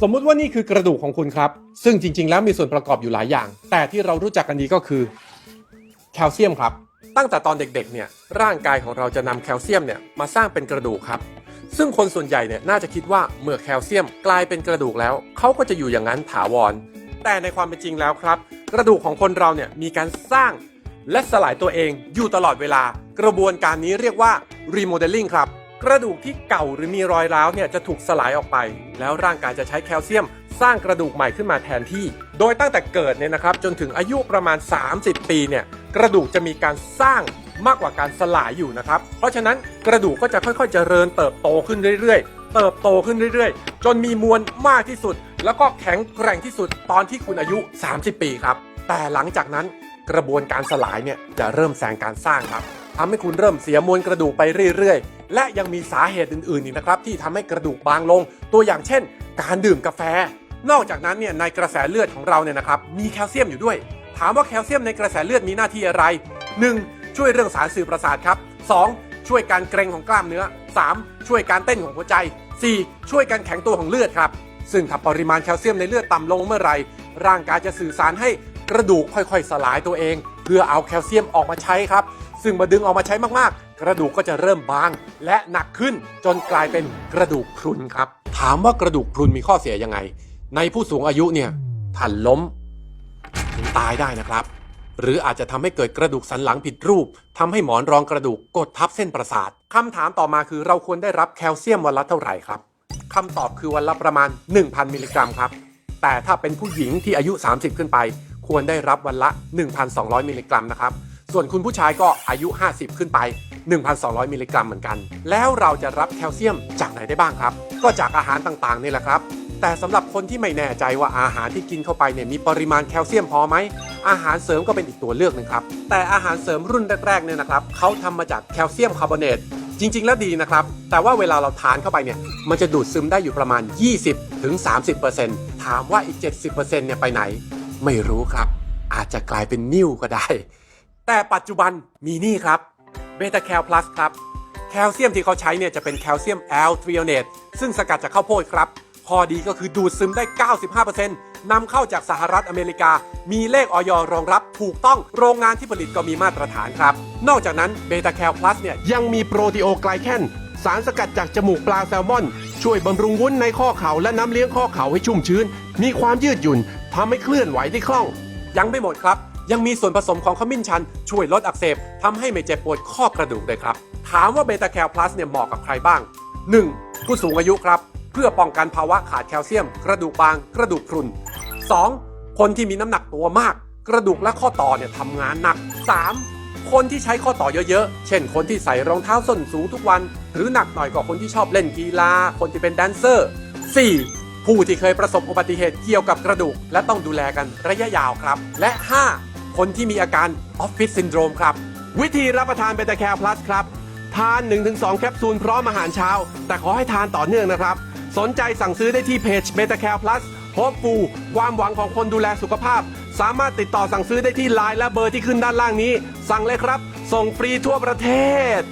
สมมุติว่านี่คือกระดูกของคุณครับ ซึ่งจริง ๆ แล้วมีส่วนประกอบอยู่หลายอย่าง แต่ที่เรารู้จักกันดีก็คือแคลเซียมครับ ตั้งแต่ตอนเด็กๆเนี่ยร่างกายของเราจะนำแคลเซียมเนี่ยมาสร้างเป็นกระดูกครับ ซึ่งคนส่วนใหญ่เนี่ยน่าจะคิดว่าเมื่อแคลเซียมกลายเป็นกระดูกแล้วเขาก็จะอยู่อย่างนั้นถาวร แต่ในความเป็นจริงแล้วครับ กระดูกของคนเราเนี่ยมีการสร้างและสลายตัวเองอยู่ตลอดเวลา กระบวนการนี้เรียกว่า remodeling ครับ กระดูกที่เก่าหรือมีรอยร้าวเนี่ยจะถูกสลายออกไป แล้วร่างกายจะใช้แคลเซียม สร้างกระดูกใหม่ขึ้นมาแทนที่ โดยตั้งแต่เกิดเนี่ยนะครับจนถึงอายุประมาณ 30 ปีเนี่ยกระดูกจะมีการสร้างมากกว่าการสลายอยู่นะครับ เพราะฉะนั้นกระดูกก็จะค่อยๆ เจริญเติบโตขึ้นเรื่อยๆ เติบโตขึ้นเรื่อยๆ จนมีมวลมากที่สุด แล้วก็แข็งแกร่งที่สุดตอนที่คุณอายุ 30 ปีครับ แต่หลังจากนั้นกระบวนการสลายเนี่ยจะเริ่มแซงการสร้างครับทำให้คุณเริ่มเสียมวลกระดูกไปเรื่อยๆ และยังมีสาเหตุอื่นๆอีกนะครับที่ทำให้กระดูกบางลง ตัวอย่างเช่น การดื่มกาแฟ นอกจากนั้นเนี่ยในกระแสเลือดของเราเนี่ยนะครับมีแคลเซียมอยู่ด้วย ถามว่าแคลเซียมในกระแสเลือดมีหน้าที่อะไร 1. ช่วยเรื่องสารสื่อประสาทครับ 2. ช่วยการเกร็งของกล้ามเนื้อ 3. ช่วยการเต้นของหัวใจ 4. ช่วยการแข็งตัวของเลือดครับซึ่งถ้าปริมาณแคลเซียมในเลือดต่ำลงเมื่อไหร่ร่างกายจะสื่อสารให้กระดูกค่อยๆ สลายตัวเอง เพื่อเอาแคลเซียมออกมาใช้ครับ ซึ่งมาดึงออกมาใช้มากๆ กระดูกก็จะเริ่มบาง และหนักขึ้นจนกลายเป็นกระดูกพรุนครับ ถามว่ากระดูกพรุนมีข้อเสียยังไง ในผู้สูงอายุเนี่ยถ้าล้มถึงตายได้นะครับ หรืออาจจะทำให้เกิดกระดูกสันหลังผิดรูปทำให้หมอนรองกระดูกกดทับเส้นประสาทคำถามต่อมาคือเราควรได้รับแคลเซียมวันละเท่าไหร่ครับคำตอบคือวันละประมาณ 1,000 มิลลิกรัมครับ แต่ถ้าเป็นผู้หญิงที่อายุ 30 ขึ้นไป ควรได้รับวันละ 1,200 มิลลิกรัมนะครับ ส่วนคุณผู้ชายก็อายุ 50 ขึ้นไป 1,200 มิลลิกรัมเหมือนกัน แล้วเราจะรับแคลเซียมจากไหนได้บ้างครับ ก็จากอาหารต่างๆนี่แหละครับ แต่สำหรับคนที่ไม่แน่ใจว่าอาหารที่กินเข้าไปเนี่ยมีปริมาณแคลเซียมพอไหมอาหารเสริมก็เป็นอีกตัวเลือกหนึ่งครับ แต่อาหารเสริมรุ่นแรกๆเนี่ยนะครับเขาทำมาจากแคลเซียมคาร์บอเนตจริง ๆ แล้วดีนะครับ แต่ว่าเวลาเราทานเข้าไปเนี่ย มันจะดูดซึมได้อยู่ประมาณ 20-30%ถามว่าอีก 70%เนี่ยไปไหน ไม่รู้ครับ อาจจะกลายเป็นนิ่วก็ได้ แต่ปัจจุบันมีนี่ครับเบต้าแคลพลัสครับ แคลเซียมที่เขาใช้เนี่ยจะเป็นแคลเซียมแอลทริโอเนตซึ่งสกัดจากข้าวโพดครับ ข้อดีก็คือดูดซึมได้ 95%นำเข้าจากสหรัฐอเมริกา มีเลขออยรองรับถูกต้องโรงงานที่ผลิตก็มีมาตรฐานครับ นอกจากนั้นเบต้าแคลพลัสเนี่ยยังมีโปรตีโอไกลแคนสารสกัดจากจมูกปลาแซลมอน ช่วยบำรุงวุ้นในข้อเข่าและน้ำเลี้ยงข้อเข่าให้ชุ่มชื้น มีความยืดหยุ่นทำให้เคลื่อนไหวได้คล่อง ยังไม่หมดครับ ยังมีส่วนผสมของขมิ้นชัน ช่วยลดอักเสบทำให้ไม่เจ็บปวดข้อกระดูกเลยครับ ถามว่าเบต้าแคลพลัสเนี่ยเหมาะกับใครบ้าง 1. ผู้สูงอายุครับ เพื่อป้องกันภาวะขาดแคลเซียม กระดูกบาง กระดูกพรุน 2. คนที่มีน้ำหนักตัวมาก กระดูกและข้อต่อเนี่ยทำงานหนัก 3. คนที่ใช้ข้อต่อเยอะๆ เช่น คนที่ใส่รองเท้าส้นสูงทุกวัน หรือหนักหน่อยกว่าคนที่ชอบเล่นกีฬา คนที่เป็นแดนเซอร์ 4. ผู้ที่เคยประสบอุบัติเหตุเกี่ยวกับกระดูก และต้องดูแลกันระยะยาวครับ และ 5. คนที่มีอาการออฟฟิศซินโดรมครับ วิธีรับประทานเบตาแคร์พลัสครับ ทาน 1-2 แคปซูลพร้อมอาหารเช้า แต่ขอให้ทานต่อเนื่องนะครับ สนใจสั่งซื้อได้ที่เพจเบตาแคร์พลัสโฮปฟูความหวังของคนดูแลสุขภาพ สามารถติดต่อสั่งซื้อได้ที่ไลน์และเบอร์ที่ขึ้นด้านล่างนี้ สั่งเลยครับ ส่งฟรีทั่วประเทศ